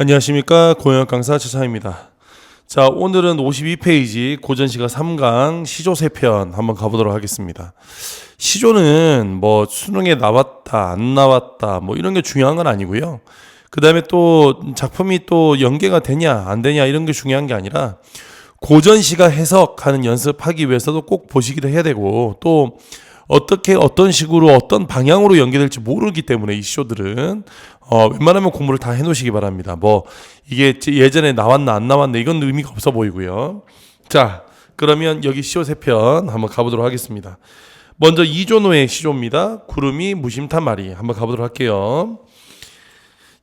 안녕하십니까 고영학 강사 최창입니다. 자 오늘은 52페이지 고전시가 3강 시조 세편 한번 가보도록 하겠습니다. 시조는 뭐 수능에 나왔다 안 나왔다 뭐 이런 게 중요한 건 아니고요. 그 다음에 또 작품이 또 연계가 되냐 안 되냐 이런 게 중요한 게 아니라 고전시가 해석하는 연습하기 위해서도 꼭 보시기도 해야 되고 또 어떻게 어떤 식으로 어떤 방향으로 연계될지 모르기 때문에 이 쇼들은 어, 웬만하면 공부를 다 해놓으시기 바랍니다. 뭐 이게 예전에 나왔나 안 나왔나 이건 의미가 없어 보이고요. 자 그러면 여기 시조 세편 한번 가보도록 하겠습니다. 먼저 이조노의 시조입니다. 구름이 무심탄 말이 한번 가보도록 할게요.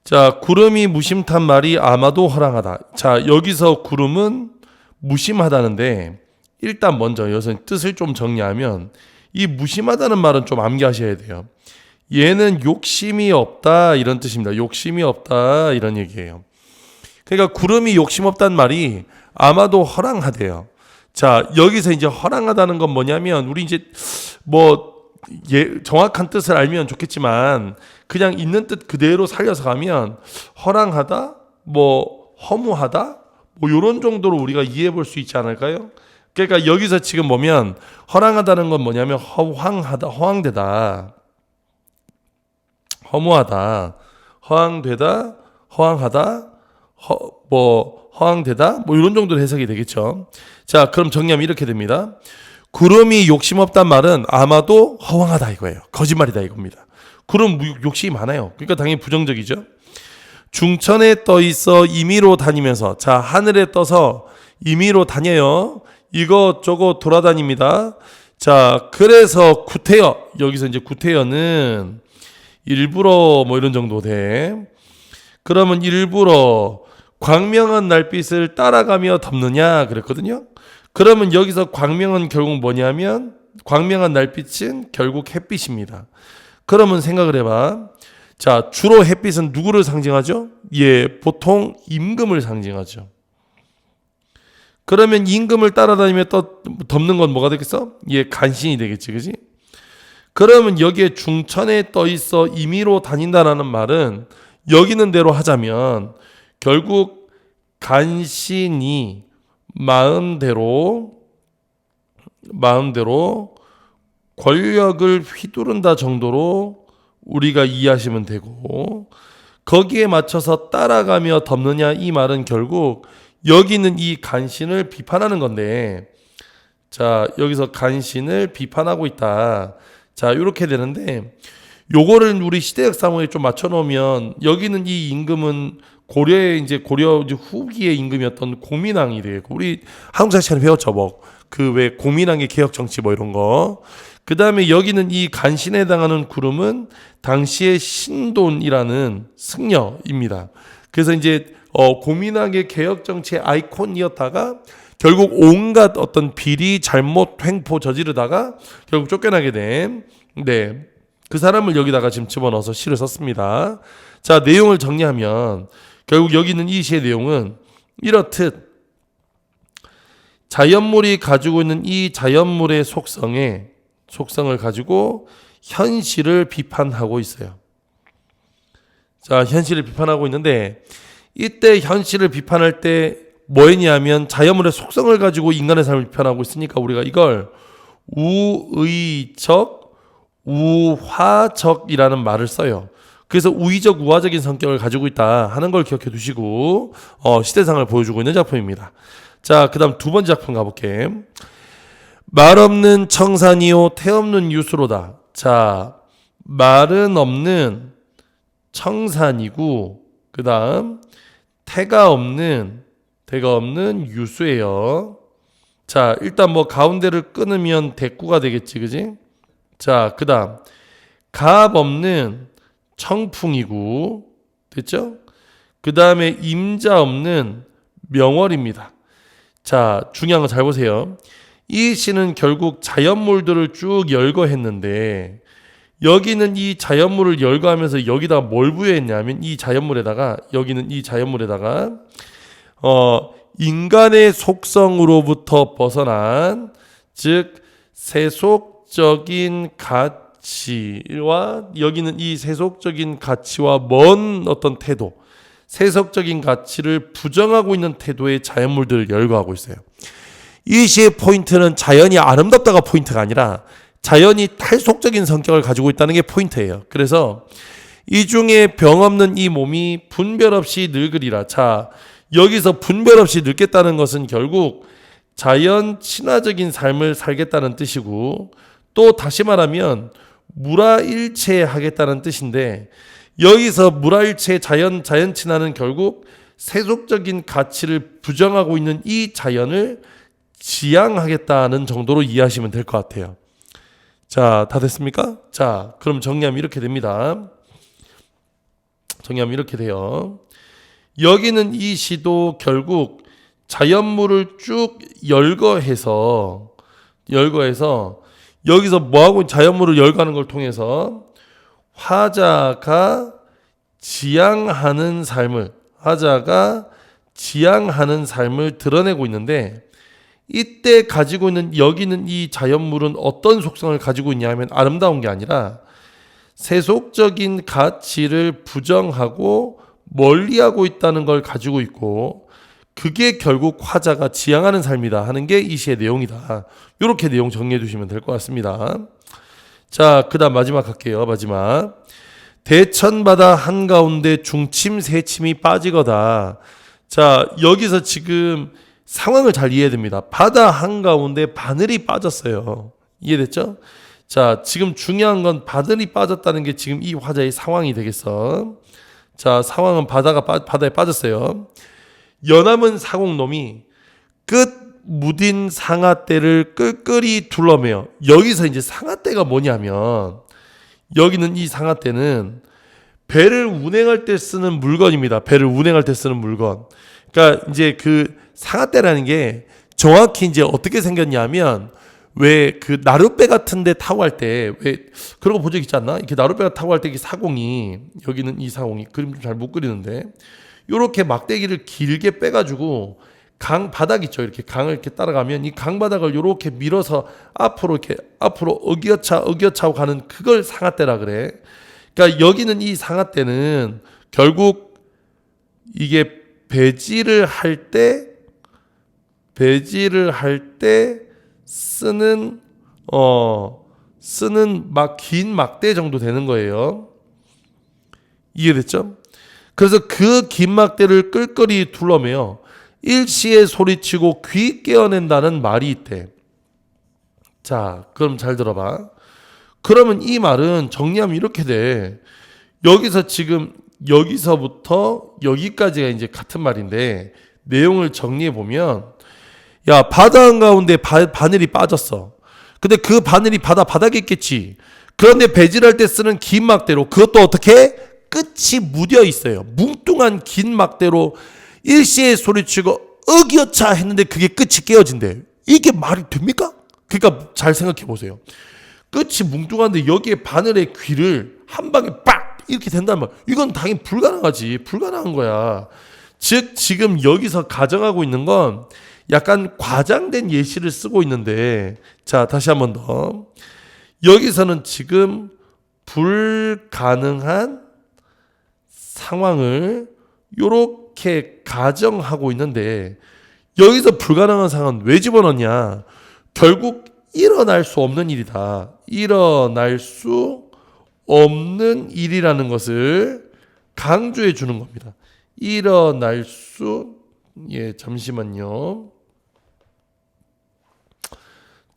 자 구름이 무심탄 말이 아마도 허랑하다. 자 여기서 구름은 무심하다는데 일단 먼저 여기서 뜻을 좀 정리하면 이 무심하다는 말은 좀 암기하셔야 돼요. 얘는 욕심이 없다 이런 뜻입니다. 욕심이 없다 이런 얘기예요. 그러니까 구름이 욕심 없다는 말이 아마도 허랑하대요. 자 여기서 이제 허랑하다는 건 뭐냐면 우리 이제 뭐 예, 정확한 뜻을 알면 좋겠지만 그냥 있는 뜻 그대로 살려서 가면 허랑하다 뭐 허무하다 뭐 요런 정도로 우리가 이해해 볼 수 있지 않을까요? 그러니까 여기서 지금 보면 허랑하다는 건 뭐냐면 허황하다, 허황되다, 허무하다, 허황되다, 허황하다, 허, 뭐 허황되다, 뭐 이런 정도로 해석이 되겠죠. 자, 그럼 정리하면 이렇게 됩니다. 구름이 욕심 없단 말은 아마도 허황하다 이거예요. 거짓말이다 이겁니다. 구름 욕심이 많아요. 그러니까 당연히 부정적이죠. 중천에 떠 있어 임의로 다니면서 자 하늘에 떠서 임의로 다녀요. 이것저것 돌아다닙니다. 자, 그래서 구태여 여기서 이제 구태여는 일부러 뭐 이런 정도 돼. 그러면 일부러 광명한 날빛을 따라가며 덮느냐 그랬거든요. 그러면 여기서 광명은 결국 뭐냐면 광명한 날빛은 결국 햇빛입니다. 그러면 생각을 해봐. 자, 주로 햇빛은 누구를 상징하죠? 예, 보통 임금을 상징하죠. 그러면 임금을 따라다니며 떠, 덮는 건 뭐가 되겠어? 예, 간신이 되겠지, 그지? 그러면 여기에 중천에 떠 있어 임의로 다닌다라는 말은 여기는 대로 하자면 결국 간신이 마음대로 마음대로 권력을 휘두른다 정도로 우리가 이해하시면 되고 거기에 맞춰서 따라가며 덮느냐 이 말은 결국 여기 있는 이 간신을 비판하는 건데 자 여기서 간신을 비판하고 있다. 자 이렇게 되는데 요거를 우리 시대 역 사무에 좀 맞춰 놓으면 여기는 이 임금은 고려의 이제 고려 이제 후기의 임금이었던 고민왕이 되고 우리 한국 사 시간 배웠죠 뭐 그 왜 고민왕의 개혁 정치 뭐 이런 거. 그 다음에 여기는 이 간신에 해당하는 구름은 당시의 신돈이라는 승려입니다. 그래서 이제 어, 고민왕의 개혁 정치의 아이콘이었다가 결국 온갖 어떤 비리, 잘못, 횡포 저지르다가 결국 쫓겨나게 된, 네. 그 사람을 여기다가 지금 집어넣어서 시를 썼습니다. 자, 내용을 정리하면 결국 여기 있는 이 시의 내용은 이렇듯 자연물이 가지고 있는 이 자연물의 속성에 속성을 가지고 현실을 비판하고 있어요. 자, 현실을 비판하고 있는데 이때 현실을 비판할 때 뭐했냐면 자연물의 속성을 가지고 인간의 삶을 비판하고 있으니까 우리가 이걸 우의적, 우화적이라는 말을 써요. 그래서 우의적, 우화적인 성격을 가지고 있다 하는 걸 기억해 두시고 어, 시대상을 보여주고 있는 작품입니다. 자, 그다음 두 번째 작품 가볼게. 말 없는 청산이요, 태 없는 유수로다. 자, 말은 없는 청산이고, 그 다음, 태가 없는, 태가 없는 유수예요. 자, 일단 뭐 가운데를 끊으면 대꾸가 되겠지, 그지? 자, 그 다음, 갑 없는 청풍이고, 됐죠? 그 다음에 임자 없는 명월입니다. 자, 중요한 거 잘 보세요. 이 시는 결국 자연물들을 쭉 열거했는데 여기는 이 자연물을 열거하면서 여기다가 뭘 부여했냐면 이 자연물에다가 여기는 이 자연물에다가 어 인간의 속성으로부터 벗어난 즉 세속적인 가치와 여기는 이 세속적인 가치와 먼 어떤 태도 세속적인 가치를 부정하고 있는 태도의 자연물들을 열거하고 있어요. 이 시의 포인트는 자연이 아름답다가 포인트가 아니라 자연이 탈속적인 성격을 가지고 있다는 게 포인트예요. 그래서 이 중에 병 없는 이 몸이 분별 없이 늙으리라. 자, 여기서 분별 없이 늙겠다는 것은 결국 자연 친화적인 삶을 살겠다는 뜻이고 또 다시 말하면 무라일체 하겠다는 뜻인데 여기서 무라일체 자연 자연 친화는 결국 세속적인 가치를 부정하고 있는 이 자연을 지양하겠다는 정도로 이해하시면 될 것 같아요. 자, 다 됐습니까? 자, 그럼 정리하면 이렇게 됩니다. 정리하면 이렇게 돼요. 여기는 이 시도 결국 자연물을 쭉 열거해서 열거해서 여기서 뭐하고 자연물을 열거하는 걸 통해서 화자가 지향하는 삶을 화자가 지향하는 삶을 드러내고 있는데 이때 가지고 있는 여기는 이 자연물은 어떤 속성을 가지고 있냐면 아름다운 게 아니라 세속적인 가치를 부정하고 멀리하고 있다는 걸 가지고 있고 그게 결국 화자가 지향하는 삶이다 하는 게 이 시의 내용이다. 이렇게 내용 정리해 두시면 될 것 같습니다. 자, 그다음 마지막 할게요. 마지막. 대천바다 한 가운데 중침 세침이 빠지거다. 자, 여기서 지금 상황을 잘 이해해야 됩니다. 바다 한가운데 바늘이 빠졌어요. 이해됐죠? 자, 지금 중요한 건 바늘이 빠졌다는 게 지금 이 화자의 상황이 되겠어. 자, 상황은 바다가 빠, 바다에 빠졌어요. 연암은 사공놈이 끝 무딘 상아떼를 끌끌이 둘러매요. 여기서 이제 상아떼가 뭐냐면 여기는 이 상아떼는 배를 운행할 때 쓰는 물건입니다. 배를 운행할 때 쓰는 물건. 그러니까 이제 그 상아떼라는 게 정확히 이제 어떻게 생겼냐면 왜 그 나룻배 같은데 타고 할 때 왜 그런 거 본 적 있지 않나? 이렇게 나룻배가 타고 할 때 이 사공이 여기는 이 사공이 그림 좀 잘 못 그리는데 요렇게 막대기를 길게 빼가지고 강 바닥 있죠. 이렇게 강을 이렇게 따라가면 이 강 바닥을 요렇게 밀어서 앞으로 이렇게 앞으로 어기어차 어기어차 가는 그걸 상아떼라 그래. 그러니까 여기는 이 상아떼는 결국 이게 배지를 할 때 배지를 할 때 쓰는 어 쓰는 막 긴 막대 정도 되는 거예요. 이해됐죠? 그래서 그 긴 막대를 끌끌이 둘러매요. 일시에 소리치고 귀 깨어낸다는 말이 있대. 자, 그럼 잘 들어봐. 그러면 이 말은 정리하면 이렇게 돼. 여기서 지금 여기서부터 여기까지가 이제 같은 말인데 내용을 정리해 보면 야 바다 한가운데 바, 바늘이 빠졌어. 근데 그 바늘이 바다 바닥에 있겠지. 그런데 배질할 때 쓰는 긴 막대로 그것도 어떻게 끝이 무뎌 있어요. 뭉뚱한 긴 막대로 일시에 소리치고 어기어차 했는데 그게 끝이 깨어진대. 이게 말이 됩니까? 그러니까 잘 생각해 보세요. 끝이 뭉뚱한데 여기에 바늘의 귀를 한 방에 빡 이렇게 된단 말. 이건 당연히 불가능하지. 불가능한 거야. 즉 지금 여기서 가정하고 있는 건 약간 과장된 예시를 쓰고 있는데 자 다시 한 번 더. 여기서는 지금 불가능한 상황을 요렇게 가정하고 있는데 여기서 불가능한 상황은 왜 집어넣냐? 결국 일어날 수 없는 일이다. 일어날 수 없는 일이라는 것을 강조해 주는 겁니다. 일어날 수 예, 잠시만요.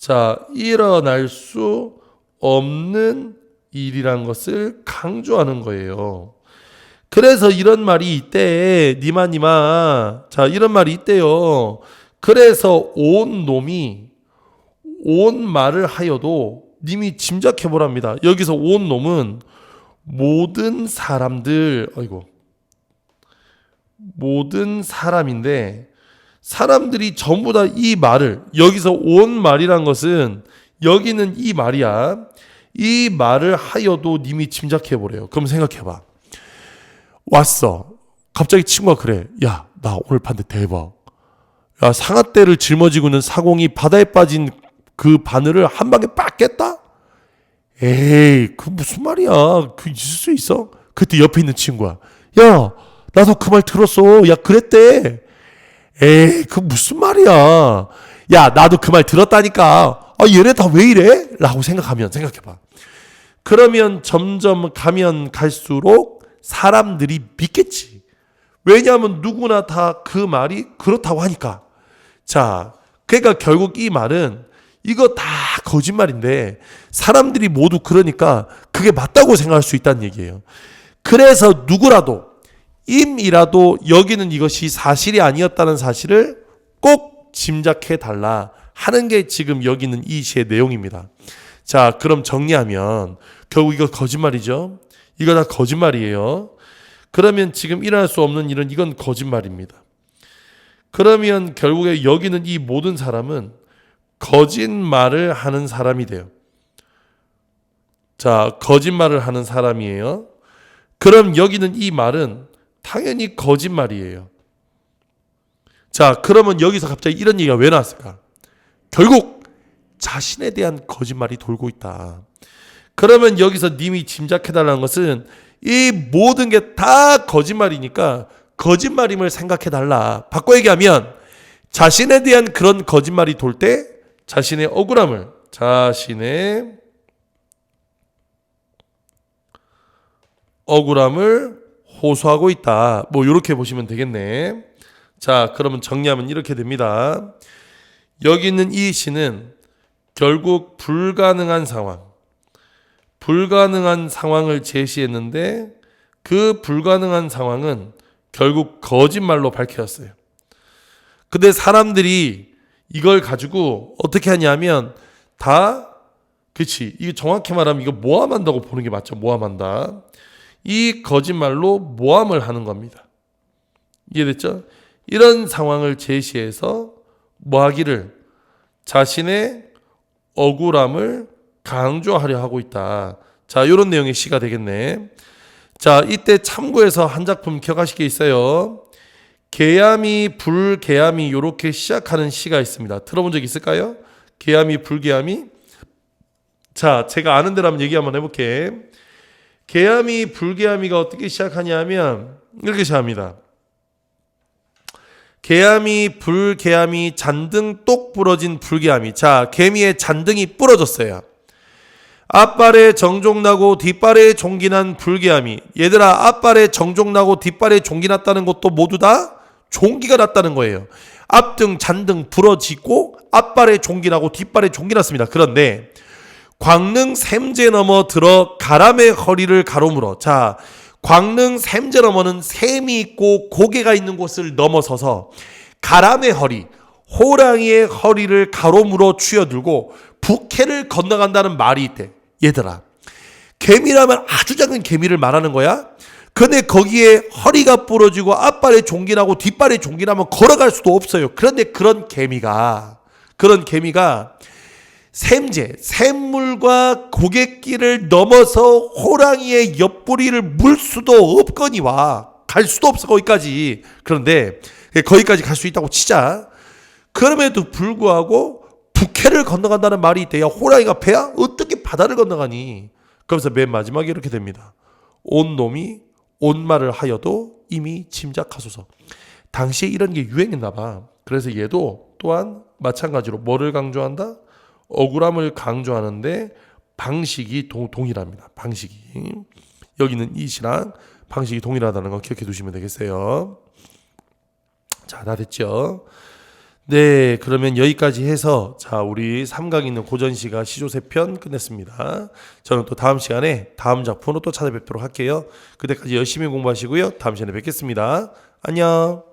자, 일어날 수 없는 일이란 것을 강조하는 거예요. 그래서 이런 말이 있대. 니마 니마. 자, 이런 말이 있대요. 그래서 온 놈이 온 말을 하여도 님이 짐작해 보랍니다. 여기서 온 놈은 모든 사람들 아이고 모든 사람인데 사람들이 전부 다 이 말을 여기서 온 말이란 것은 여기는 이 말이야. 이 말을 하여도 님이 짐작해 보래요. 그럼 생각해 봐. 왔어. 갑자기 친구가 그래. 야, 나 오늘 봤는데 대박. 야, 상아떼를 짊어지고 있는 사공이 바다에 빠진 그 바늘을 한 방에 빡 깼다? 에이, 그 무슨 말이야. 그 있을 수 있어? 그때 옆에 있는 친구야. 야, 나도 그 말 들었어. 야, 그랬대. 에이, 그 무슨 말이야. 야, 나도 그 말 들었다니까. 아, 얘네 다 왜 이래? 라고 생각하면, 생각해봐. 그러면 점점 가면 갈수록 사람들이 믿겠지. 왜냐하면 누구나 다 그 말이 그렇다고 하니까. 자, 그러니까 결국 이 말은 이거 다 거짓말인데 사람들이 모두 그러니까 그게 맞다고 생각할 수 있다는 얘기예요. 그래서 누구라도 임이라도 여기는 이것이 사실이 아니었다는 사실을 꼭 짐작해 달라 하는 게 지금 여기는 이 시의 내용입니다. 자, 그럼 정리하면 결국 이거 거짓말이죠. 이거 다 거짓말이에요. 그러면 지금 일어날 수 없는 일은 이건 거짓말입니다. 그러면 결국에 여기는 이 모든 사람은 거짓말을 하는 사람이 돼요. 자, 거짓말을 하는 사람이에요. 그럼 여기는 이 말은 당연히 거짓말이에요. 자, 그러면 여기서 갑자기 이런 얘기가 왜 나왔을까? 결국 자신에 대한 거짓말이 돌고 있다. 그러면 여기서 님이 짐작해달라는 것은 이 모든 게 다 거짓말이니까 거짓말임을 생각해달라. 바꿔 얘기하면 자신에 대한 그런 거짓말이 돌 때 자신의 억울함을 자신의 억울함을 호소하고 있다. 뭐 이렇게 보시면 되겠네. 자, 그러면 정리하면 이렇게 됩니다. 여기 있는 이 시는 결국 불가능한 상황, 불가능한 상황을 제시했는데 그 불가능한 상황은 결국 거짓말로 밝혀졌어요. 근데 사람들이 이걸 가지고 어떻게 하냐면 다 그치 이게 정확히 말하면 이거 모함한다고 보는 게 맞죠 모함한다 이 거짓말로 모함을 하는 겁니다 이해됐죠 이런 상황을 제시해서 뭐 하기를 자신의 억울함을 강조하려 하고 있다 자 이런 내용의 시가 되겠네 자 이때 참고해서 한 작품 기억하실 게 있어요 개야미 불개야미 요렇게 시작하는 시가 있습니다. 들어본 적 있을까요? 개야미 불개야미. 자, 제가 아는 대로 한번 얘기 한번 해볼게. 개야미 불개야미가 어떻게 시작하냐면 이렇게 시작합니다. 개야미 불개야미 잔등 똑 부러진 불개야미. 자, 개미의 잔등이 부러졌어요. 앞발에 정종 나고 뒷발에 종기 난 불개함이 얘들아 앞발에 정종 나고 뒷발에 종기 났다는 것도 모두 다 종기가 났다는 거예요. 앞등 잔등 부러지고 앞발에 종기 나고 뒷발에 종기 났습니다. 그런데 광릉 샘제 넘어 들어 가람의 허리를 가로물어 자 광릉 샘제 넘어는 샘이 있고 고개가 있는 곳을 넘어서서 가람의 허리 호랑이의 허리를 가로물어 쥐어들고 북해를 건너간다는 말이 있대. 얘들아. 개미라면 아주 작은 개미를 말하는 거야. 근데 거기에 허리가 부러지고 앞발에 종기 나고 뒷발에 종기 나면 걸어갈 수도 없어요. 그런데 그런 개미가 그런 개미가 샘제, 샘물과 고갯길을 넘어서 호랑이의 옆구리를 물 수도 없거니와 갈 수도 없어 거기까지. 그런데 거기까지 갈 수 있다고 치자. 그럼에도 불구하고 북해를 건너간다는 말이 있대요. 호랑이가 배야? 어떻게 바다를 건너가니? 그러면서 맨 마지막에 이렇게 됩니다. 온 놈이 온 말을 하여도 이미 짐작하소서. 당시에 이런 게 유행했나 봐. 그래서 얘도 또한 마찬가지로 뭐를 강조한다? 억울함을 강조하는데 방식이 동, 동일합니다. 방식이. 여기는 이 시랑 방식이 동일하다는 거 기억해 두시면 되겠어요. 자, 다 됐죠? 네, 그러면 여기까지 해서 자, 우리 삼각 있는 고전 시가 시조세 편 끝냈습니다. 저는 또 다음 시간에 다음 작품으로 또 찾아뵙도록 할게요. 그때까지 열심히 공부하시고요. 다음 시간에 뵙겠습니다. 안녕.